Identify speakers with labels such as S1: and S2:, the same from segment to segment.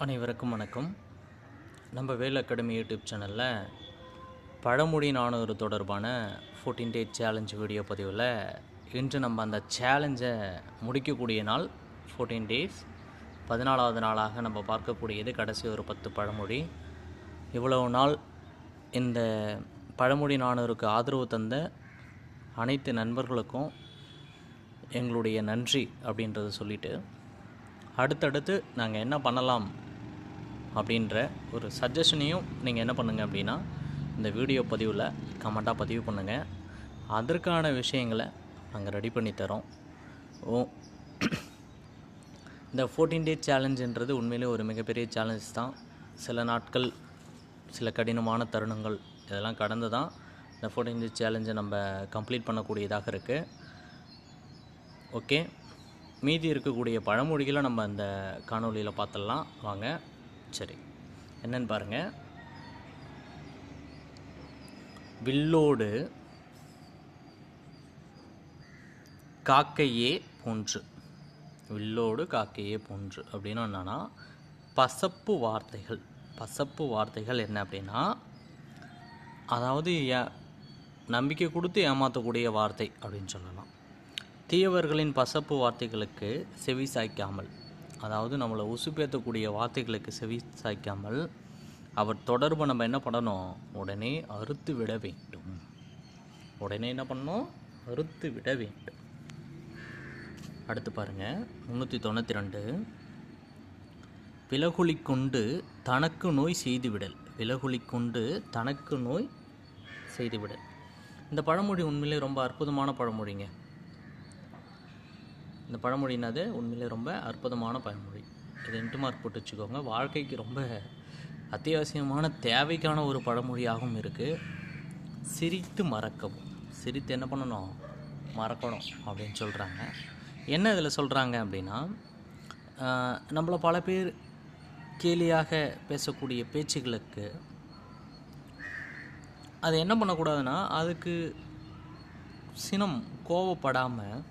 S1: அனைவருக்கும் வணக்கம். நம்ம வேல் அகாடமி யூடியூப் சேனலில் பழமொழி நானூறு தொடர்பான ஃபோர்டீன் டே சேலஞ்ச் வீடியோ பதிவில் இன்று நம்ம அந்த சேலஞ்சை முடிக்கக்கூடிய நாள் ஃபோர்டீன் டேஸ் பதினாலாவது நாளாக நம்ம பார்க்கக்கூடியது கடைசி ஒரு பத்து பழமொழி இவ்வளவு நாள் இந்த பழமொழி நானூறுக்கு ஆதரவு தந்த அனைத்து நண்பர்களுக்கும் எங்களுடைய நன்றி அப்படின்றத சொல்லிட்டு அடுத்தடுத்து நாங்கள் என்ன பண்ணலாம் அப்படின்ற ஒரு சஜஷனையும் நீங்கள் என்ன பண்ணுங்கள் அப்படின்னா இந்த வீடியோ பதிவில் கமெண்ட்டாக பதிவு பண்ணுங்கள் அதற்கான விஷயங்களை நாங்கள் ரெடி பண்ணி தரோம். ஓ இந்த ஃபோர்டீன் டே சேலஞ்சுன்றது உண்மையிலே ஒரு மிகப்பெரிய சேலஞ்ச் தான். சில நாட்கள் சில கடினமான தருணங்கள் இதெல்லாம் கடந்து தான் இந்த ஃபோர்டீன் டே சேலஞ்சை நம்ம கம்ப்ளீட் பண்ணக்கூடியதாக இருக்குது ஓகே மீதி இருக்கக்கூடிய பழமொழிகளை நம்ம அந்த காணொலியில் பார்த்துடலாம். வாங்க. சரி. என்னன்னு பாருங்கள் வில்லோடு காக்கையே போன்று. வில்லோடு காக்கையே போன்று அப்படின்னு என்னன்னா பசப்பு வார்த்தைகள். பசப்பு வார்த்தைகள் என்ன அப்படின்னா அதாவது ஏ- நம்பிக்கை கொடுத்து ஏமாற்றக்கூடிய வார்த்தை அப்படின்னு சொல்லலாம். தீயவர்களின் பசப்பு வார்த்தைகளுக்கு செவி சாய்க்காமல். அதாவது நம்மளை உசுப்பேற்றக்கூடிய வார்த்தைகளுக்கு செவி சாய்க்காமல் அவர் தொடர்பை நம்ம என்ன பண்ணணும்? உடனே அறுத்து விட வேண்டும். உடனே என்ன பண்ணணும்? அறுத்து விட வேண்டும். அடுத்து பாருங்க முந்நூற்றி தொண்ணூற்றி ரெண்டு. விலகுலி கொண்டு தனக்கு நோய் செய்துவிடல். விலகுலி கொண்டு தனக்கு நோய் செய்துவிடல். இந்த பழமொழி உண்மையிலே ரொம்ப அற்புதமான பழமொழிங்க. இந்த பழமொழினாது உண்மையிலே ரொம்ப அற்புதமான பழமொழி. இது இன்ட்டு மார்க் போட்டு வச்சுக்கோங்க. வாழ்க்கைக்கு ரொம்ப அத்தியாவசியமான தேவைக்கான ஒரு பழமொழியாகவும் இருக்குது சிரித்து மறக்கவும். சிரித்து என்ன பண்ணணும்? மறக்கணும் அப்படின்னு சொல்கிறாங்க என்ன இதில் சொல்கிறாங்க அப்படின்னா நம்மளை நம்மள பல பேர் கேலியாக பேசக்கூடிய பேச்சுகளுக்கு அது என்ன பண்ணக்கூடாதுன்னா அதுக்கு சினம் கோவப்படாமல்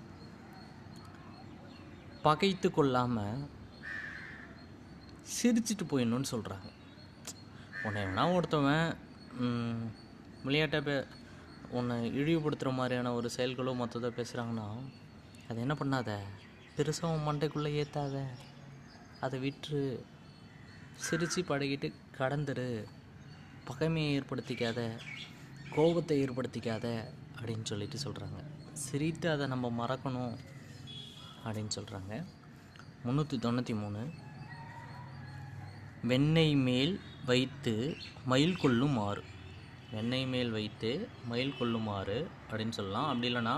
S1: பகைத்து கொள்ளாமல் சிரிச்சிட்டு போயிடணும்னு சொல்கிறாங்க உன்னை வேணா ஒருத்தவன் விளையாட்டை பே உன்னை இழிவுபடுத்துகிற மாதிரியான ஒரு செயல்களோ மற்றதோ பேசுகிறாங்கன்னா அதை என்ன பண்ணாத? பெருசாக உன் மண்டைக்குள்ளே ஏற்றாத அதை விற்று சிரித்து பழகிட்டு கடந்துரு. பகைமையை ஏற்படுத்திக்காத கோபத்தை ஏற்படுத்திக்காத அப்படின்னு சொல்லிட்டு சொல்கிறாங்க சிரித்து அதை நம்ம மறக்கணும். அப்படின்னு சொல்கிறாங்க முந்நூற்றி தொண்ணூற்றி மூணு. வெண்ணெய் மேல் வைத்து மயில் கொள்ளுமாறு வெண்ணெய் மேல் வைத்து மயில் கொள்ளுமாறு அப்படின்னு சொல்லலாம். அப்படி இல்லைன்னா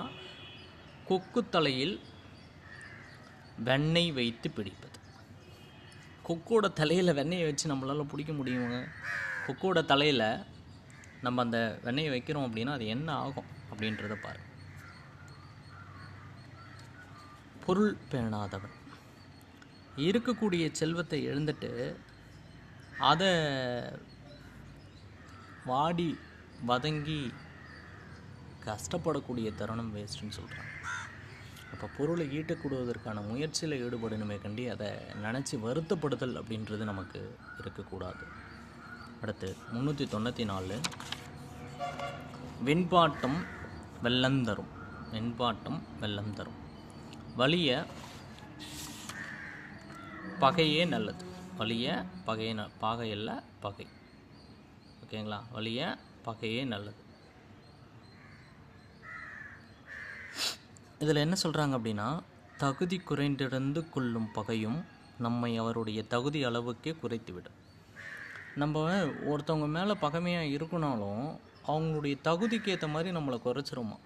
S1: கொக்கு தலையில் வெண்ணெய் வைத்து பிடிப்பது. கொக்கோட தலையில் வெண்ணெயை வச்சு நம்மளால் பிடிக்க முடியுங்க. கொக்கோட தலையில் நம்ம அந்த வெண்ணெயை வைக்கிறோம் அப்படின்னா அது என்ன ஆகும் அப்படின்றத பாருங்கள் பொருள் பேணாதவன். இருக்கக்கூடிய செல்வத்தை எழுந்துட்டு அதை வாடி வதங்கி கஷ்டப்படக்கூடிய தருணம் வேஸ்ட்டுன்னு சொல்கிறாங்க அப்போ பொருளை ஈட்டக்கூடுவதற்கான முயற்சியில் ஈடுபடணுமே கண்டி அதை நினச்சி வருத்தப்படுதல் அப்படின்றது நமக்கு இருக்கக்கூடாது. அடுத்து முந்நூற்றி தொண்ணூற்றி நாலு. வெண்பாட்டம் வெள்ளம் தரும் வெண்பாட்டம் வெள்ளம் தரும் வலிய பகையே நல்லது. வலிய பகையே ந பாகையல்ல பகை. ஓகேங்களா? வலிய பகையே நல்லது. இதில் என்ன சொல்கிறாங்க அப்படின்னா தகுதி குறைந்திருந்து கொள்ளும் பகையும் நம்மை அவருடைய தகுதி அளவுக்கே குறைத்துவிடும். நம்ம ஒருத்தவங்க மேலே பகைமையாக இருக்கனாலும் அவங்களுடைய தகுதிக்கு ஏற்ற மாதிரி நம்மளை குறைச்சிருமா?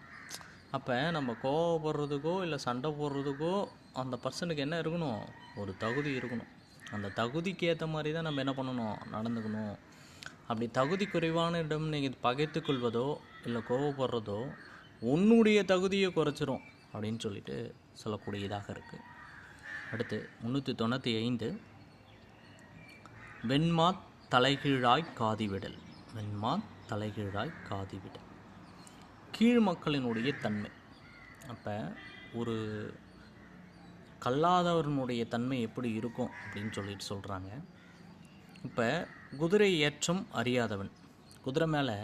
S1: அப்போ நம்ம கோவப்படுறதுக்கோ இல்லை சண்டை போடுறதுக்கோ அந்த பர்சனுக்கு என்ன இருக்கணும்? ஒரு தகுதி இருக்கணும். அந்த தகுதிக்கு ஏற்ற மாதிரி தான் நம்ம என்ன பண்ணணும்? நடந்துக்கணும். அப்படி தகுதி குறைவான இடம் நீங்கள் பகைத்து கொள்வதோ இல்லை கோவப்படுறதோ உன்னுடைய தகுதியை குறைச்சிரும் அப்படின்னு சொல்லிட்டு சொல்லக்கூடியதாக இருக்குது அடுத்து முந்நூற்றி தொண்ணூற்றி ஐந்து. வெண்மா தலைகீழாய் காதிவிடல். வெண்மா தலைகீழாய் காதிவிடல். கீழ் மக்களினுடைய தன்மை. அப்போ ஒரு கல்லாதவனுடைய தன்மை எப்படி இருக்கும் அப்படின்னு சொல்லிட்டு சொல்கிறாங்க இப்போ குதிரை ஏற்றம் அறியாதவன். குதிரை மேலே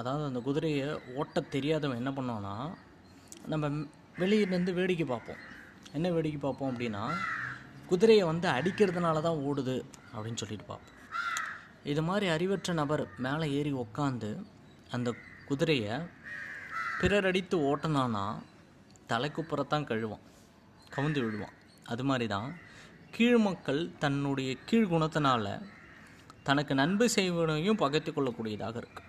S1: அதாவது அந்த குதிரையை ஓட்ட தெரியாதவன் என்ன பண்ணோன்னா நம்ம வெளியிலேருந்து வேடிக்கை பார்ப்போம். என்ன வேடிக்கை பார்ப்போம் அப்படின்னா குதிரையை வந்து அடிக்கிறதுனால தான் ஓடுது அப்படின்னு சொல்லிட்டு பார்ப்போம். இது மாதிரி அறிவற்ற நபர் மேலே ஏறி உக்காந்து அந்த குதிரையை பிறர் அடித்து ஓட்டினானா தலைக்குப்புறத்தான் கழுவான் கவுந்து விழுவான் அது மாதிரி தான் கீழ் மக்கள் தன்னுடைய கீழ் குணத்தினால தனக்கு நன்மை செய்வனையும் பகைத்து கொள்ளக்கூடியதாக இருக்கு.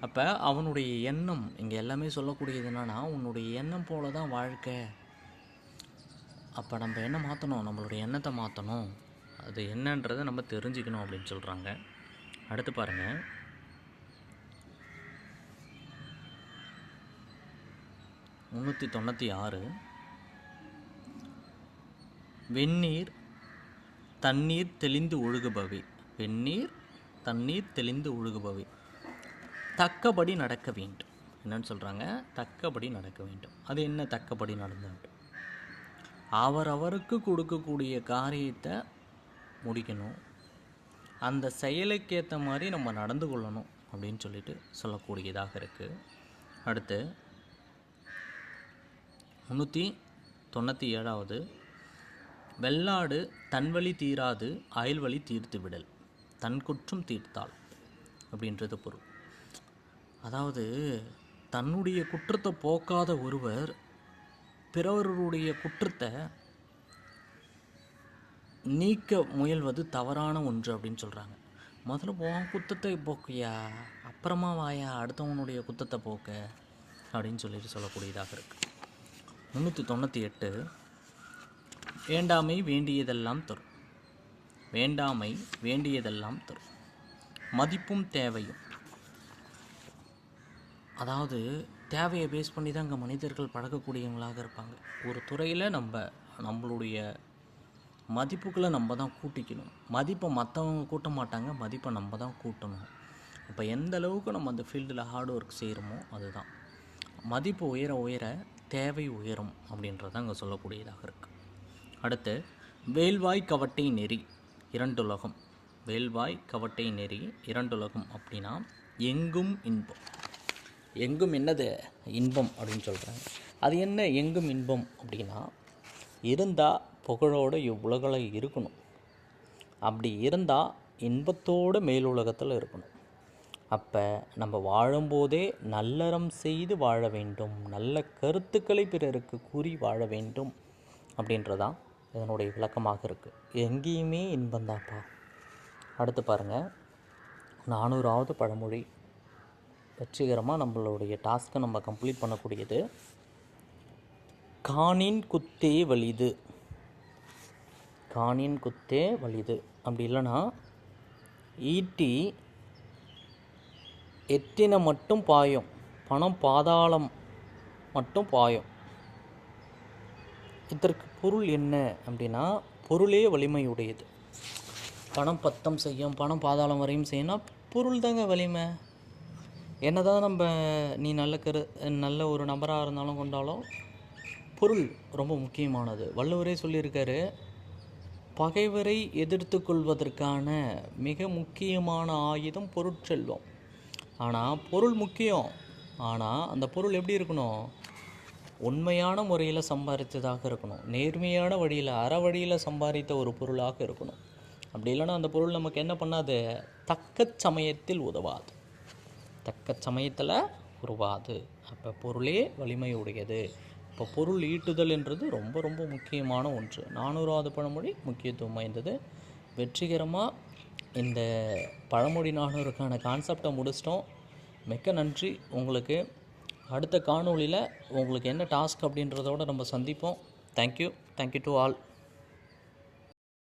S1: அப்போ அவனுடைய எண்ணம் இங்கே எல்லாமே சொல்லக்கூடியது என்னன்னா உன்னுடைய எண்ணம் போல தான் வாழ்க்கை. அப்போ நம்ம என்ன மாற்றணும் நம்மளுடைய எண்ணத்தை மாற்றணும் அது என்னன்றதை நம்ம தெரிஞ்சுக்கணும் அப்படின்னு சொல்கிறாங்க அடுத்து பாருங்கள் முந்நூற்றி தொண்ணூற்றி ஆறு. வெந்நீர் தண்ணீர் தெளிந்து ஒழுகுபவை. வெந்நீர் தண்ணீர் தெளிந்து ஒழுகுபவை. தக்கபடி நடக்க வேண்டும். என்னன்னு சொல்கிறாங்க தக்கபடி நடக்க வேண்டும். அது என்ன தக்கபடி நடந்து வேண்டும் அவரவருக்கு கொடுக்கக்கூடிய காரியத்தை முடிக்கணும். அந்த செயலுக்கேற்ற மாதிரி நம்ம நடந்து கொள்ளணும் அப்படின்னு சொல்லிட்டு சொல்லக்கூடியதாக இருக்குது அடுத்து முந்நூற்றி தொண்ணூற்றி ஏழாவது. வெள்ளாடு தன்வழி தீராது அயல்வழி தீர்த்து விடல் தன் குற்றம் தீர்த்தாள் அப்படின்றது பொருள். அதாவது தன்னுடைய குற்றத்தை போக்காத ஒருவர் பிறவருடைய குற்றத்தை நீக்க முயல்வது தவறான ஒன்று அப்படின்னு சொல்கிறாங்க முதல்ல உன் குத்தத்தை போக்கியா? அப்புறமா வாயா? அடுத்தவனுடைய குத்தத்தை போக்க? அப்படின்னு சொல்லிட்டு சொல்லக்கூடியதாக இருக்குது முந்நூற்றி தொண்ணூற்றி எட்டு. வேண்டாமை வேண்டியதெல்லாம் தரும் வேண்டாமை வேண்டியதெல்லாம் தரும் மதிப்பும் தேவையும். அதாவது தேவையை பேஸ் பண்ணி தான் இங்கே மனிதர்கள் பழகக்கூடியவங்களாக இருப்பாங்க. ஒரு துறையில் நம்ம நம்மளுடைய மதிப்புகளை நம்ம தான் கூட்டிக்கணும். மதிப்பை மற்றவங்க கூட்ட மாட்டாங்க மதிப்பை நம்ம தான் கூட்டணும். இப்போ எந்த அளவுக்கு நம்ம அந்த ஃபீல்டில் ஹார்ட் ஒர்க் செய்கிறோமோ அதுதான். மதிப்பு உயர உயர தேவை உயரும் அப்படின்றது அங்கே சொல்லக்கூடியதாக இருக்குது அடுத்து வேல்வாய் கவட்டை நெறி இரண்டுலகம் வேல்வாய் கவட்டை நெறி இரண்டுலகம் அப்படின்னா எங்கும் இன்பம். எங்கும் என்னது? இன்பம் அப்படின்னு சொல்கிறாங்க அது என்ன எங்கும் இன்பம் அப்படின்னா இருந்தால் புகழோடு இவ்வுலகில் இருக்கணும். அப்படி இருந்தால் இன்பத்தோடு மேலுலகத்தில் இருக்கணும். அப்போ நம்ம வாழும்போதே நல்லறம் செய்து வாழ வேண்டும். நல்ல கருத்துக்களை பிறருக்கு கூறி வாழ வேண்டும் அப்படின்றதான் இதனுடைய விளக்கமாக இருக்குது எங்கேயுமே இன்பந்தாப்பா அடுத்து பாருங்கள் நானூறாவது பழமொழி. வெற்றிகரமாக நம்மளுடைய டாஸ்க்கை நம்ம கம்ப்ளீட் பண்ணக்கூடியது. காணின் குத்தே வலிது. காணின் குத்தே வலிது. அப்படி இல்லைன்னா ஈட்டி எத்தினை மட்டும் பாயும். பணம் பாதாளம் மட்டும் பாயும். இதற்கு பொருள் என்ன அப்படின்னா பொருளே வலிமையுடையது. பணம் பத்தம் செய்யும் பணம் பாதாளம் வரையும் செய்யணும்னா பொருள் தாங்க வலிமை. என்னதான் நம்ம நீ நல்ல கரு நல்ல ஒரு நபராக இருந்தாலும் கொண்டாலும் பொருள் ரொம்ப முக்கியமானது. வள்ளுவரே சொல்லியிருக்காரு பகைவரை எதிர்த்து கொள்வதற்கான மிக முக்கியமான ஆயுதம் பொருட்செல்வம். ஆனால் பொருள் முக்கியம். ஆனால் அந்த பொருள் எப்படி இருக்கணும்? உண்மையான முறையில் சம்பாதித்ததாக இருக்கணும். நேர்மையான வழியில் அற வழியில் சம்பாதித்த ஒரு பொருளாக இருக்கணும். அப்படி இல்லைன்னா அந்த பொருள் நமக்கு என்ன பண்ணாது? தக்க சமயத்தில் உதவாது. தக்க சமயத்தில் உருவாது. அப்போ பொருளே வலிமை உடையது இப்போ பொருள் ஈட்டுதல் என்றது ரொம்ப ரொம்ப முக்கியமான ஒன்று. நானூறாவது பழமொழி முக்கியத்துவம் வாய்ந்தது. வெற்றிகரமாக இந்த பழமொழி நானூறுக்கான கான்செப்டை முடிச்சிட்டோம். மிக்க நன்றி. உங்களுக்கு அடுத்த காணொளியில் உங்களுக்கு என்ன டாஸ்க் அப்படின்றதோட நம்ம சந்திப்போம். Thank you thank you to all